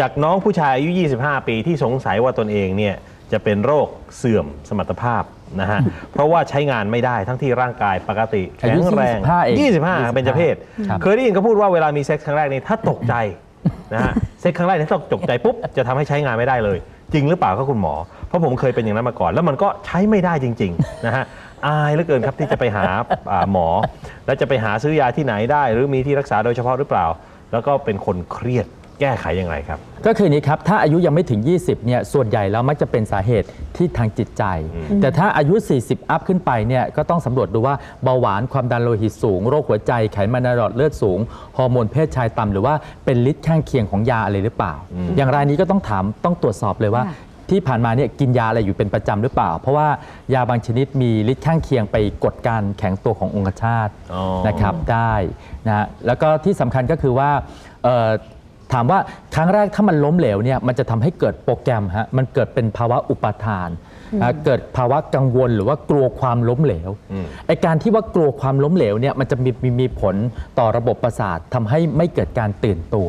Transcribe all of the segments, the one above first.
จากน้องผู้ชายอายุ 25 ปีที่สงสัยว่าตนเองเนี่ยจะเป็นโรคเสื่อมสมรรถภาพนะฮะ เพราะว่าใช้งานไม่ได้ทั้งที่ร่างกายปกติอาแข็ยุงแรง25เอง25 เป็นเจเพศ ครับ เคยได้ยินเขาพูดว่าเวลามีเซ็กส์ครั้งแรกนี่ถ้าตกใจนะฮะ เซ็กส์ครั้งแรกนี่ถ้าตกใจปุ๊บจะทำให้ใช้งานไม่ได้เลย จริงหรือเปล่าครับคุณหมอ เพราะผมเคยเป็นอย่างนั้นมาก่อน แล้วมันก็ใช้ไม่ได้จริง ๆ นะฮะ อายเหลือเกินครับที่จะไปหาอ่าหมอ แล้วจะไปหาซื้อยาที่ไหนได้ หรือมีที่รักษาโดยเฉพาะหรือเปล่า แล้วก็เป็นคนเครียด แก้ไขอย่างไรครับ ก็คือนี้ครับ ถ้าอายุยังไม่ถึง 20เนี่ยส่วนใหญ่แล้วมักจะเป็นสาเหตุที่ทางจิตใจ แต่ถ้าอายุ 40 อัพขึ้นไปเนี่ยก็ต้องสำรวจดูว่าเบาหวานความดันโลหิตสูง โรคหัวใจไขมันในหลอดเลือดสูง ฮอร์โมนเพศชายต่ำหรือว่าเป็นฤทธิ์ข้างเคียงของยาอะไรหรือเปล่า อย่างรายนี้ก็ต้องถามต้องตรวจสอบเลยว่าค่ะที่ผ่านมาเนี่ยกินยาอะไรอยู่เป็นประจำหรือเปล่า เพราะว่ายาบางชนิดมีฤทธิ์ข้างเคียงไปกดการแข็งตัวขององคชาตอ๋อนะครับได้นะฮะแล้วก็ที่สำคัญก็คือว่าเอ่อ ถามว่าครั้งแรกถ้ามันล้มเหลวเนี่ยมันจะทำให้เกิดโปรแกรมฮะมันเกิดเป็นภาวะอุปาทานนะเกิดภาวะกังวลหรือว่ากลัวความล้มเหลวไอการที่ว่ากลัวความล้มเหลวเนี่ยมันจะมีมีมีผลต่อระบบประสาททำให้ไม่เกิดการตื่นตัว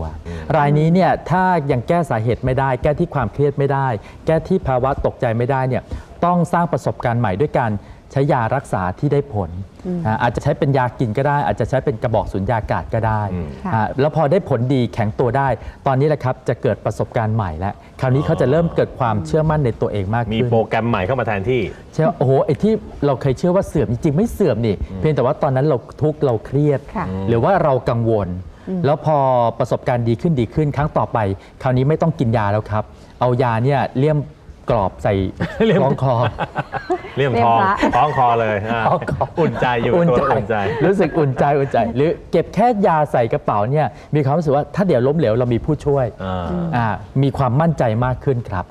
รายนี้เนี่ยถ้ายังแก้สาเหตุไม่ได้ แก้ที่ความเครียดไม่ได้ แก้ที่ภาวะตกใจไม่ได้เนี่ยต้องสร้างประสบการณ์ใหม่ด้วยการ ใช้ยารักษาที่ได้ผลนะอาจจะใช้เป็นยากินก็ได้ อาจจะใช้เป็นกระบอกสุญญากาศก็ได้ค่ะ อ่าแล้วพอได้ผลดีแข็งตัวได้ ตอนนี้แหละครับจะเกิดประสบการณ์ใหม่แล้วคราวนี้เขาจะเริ่มเกิดความเชื่อมั่นในตัวเองมากมีขึ้น โปรแกรมใหม่เข้ามาแทนที่เชื่อโอ้โหไอ้ที่เราเคยเชื่อว่าเสื่อมจริงๆไม่เสื่อมนี่ เพียงแต่ว่าตอนนั้นเราทุกข์เราเครียด ค่ะ หรือว่าเรากังวล แล้วพอประสบการณ์ดีขึ้นดีขึ้นครั้งต่อไป คราวนี้ไม่ต้องกินยาแล้วครับ เอายาเนี่ยเลี่ยม กรอบใส่เลี่ยมท้องคอ เลี่ยมเลี่ยทมองพระท้องคอเลยอ่าท้องคออุ่นใจอยู่ตัวแล้วอุ่นใจ รู้สึกอุ่นใจอุ่นใจ หรือเก็บแค่ยาใส่กระเป๋าเนี่ยมีความรู้สึกว่าถ้าเดี๋ยวล้มเหลวเรามีผู้ช่วยอ่า อ่ามีความมั่นใจมากขึ้นครับ